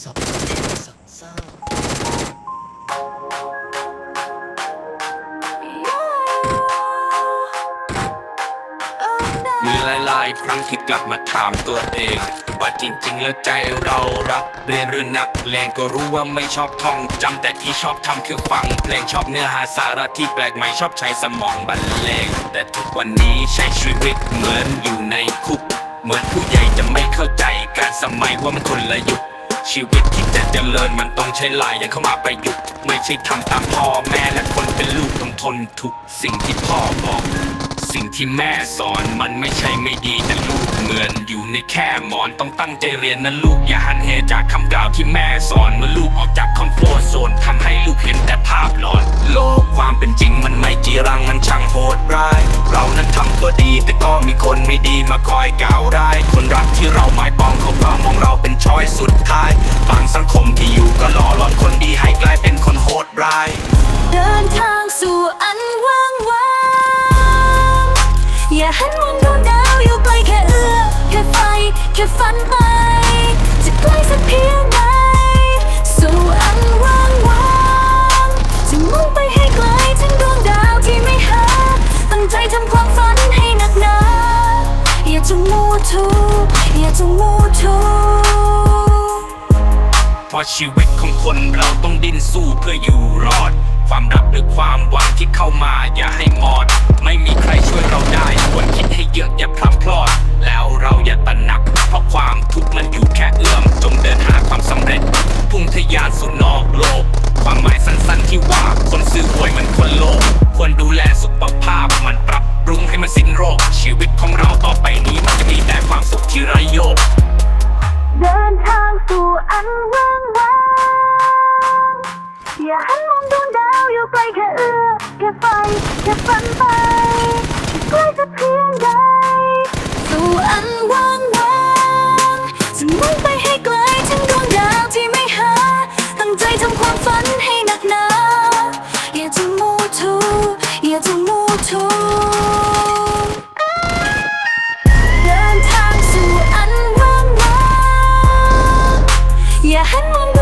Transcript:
สับสับเศร้ามีหลายๆครั้งที่กลับมาถามตัวเอง ว่าจริงๆ แล้วใจเรารักเรียนหรือนักเลงก็รู้ว่าไม่ชอบท่องจำแต่ที่ชอบทำคือฟังเพลงชอบเนื้อหาสาระที่แปลกใหม่ชอบใช้สมองบรรเลงแต่ทุกวันนี้ใช้ชีวิตเหมือนอยู่ในคุก เหมือนผู้ใหญ่จะไม่เข้าใจการสมัยว่ามันคนละยุค ชีวิตที่จะเจริญมันต้องใช้ลายอย่าเข้ามาประยุกต์ไม่ใช่ทำตามพ่อแม่และคนเป็นลูกต้องทนทุกสิ่งที่พ่อบอก สิ่งที่แม่สอนมันไม่ใช่ไม่ดีแต่ลูกเหมือนอยู่ในแค่หมอนต้องตั้งใจเรียนนะลูกอย่าหันเหจากคำกล่าวที่แม่สอนเมื่อลูกออกจากคอมฟอร์ทโซนทำให้ลูกเห็นแต่ภาพหลอนโลกว เป็นจริงมันไม่จีรังมันช่างโหดร้าย เรานั้นทำตัวดี แต่ก็มีคนไม่ดีมาคอยกล่าวร้ายคนรักที่เราหมายปองเขาก็มองเราเป็นช้อยสุดท้าย บางสังคมที่อยู่ก็หล่อหลอนคนดีให้กลายเป็นคนโหดร้าย เดินทางสู่อันว่างว้างอย่าหันมองดวงดาวอยู่ไกลแค่เอื้อ แค่ไฟ แค่ฝันไป จะไกลสักเพียง อย่าจงมัวทูเพราะชีวิตของคนเราต้องดิ้นสู้เพื่ออยู่รอด ความรักหรือความหวังที่เข้ามาอย่าให้หมดไม่มีใครช่วยเราได้ควรคิดให้เยอะอย่าพลัมพลอด แล้วเราอย่าตระหนัก เพราะความทุกข์มันอยู่แค่เอื้อม จงเดินหาความสำเร็จ พุ่งทะยานสู่นอกโลก ความหมายสั้นๆที่ว่าคนซื้อหวยมันคนโลภควรดูแลสุขภาพมันปรับปรุงให้มันสิ้นโรคชีวิตของเรา ที่ไรโยกเดินทางสู่อันว่างว้างอย่าหันมองดวงดาวอยู่ไกลแค่เอื้อแค่ไฟแค่ฝันไปใกล้จะเพียงใดสู่อันว่างว้างจะมุ่งไปให้ไกลถึงดวงดาวที่ไม่หา ตั้งใจทำความฝันให้หนักหนา อย่าจะมูทูอย่าจะมูทู อย่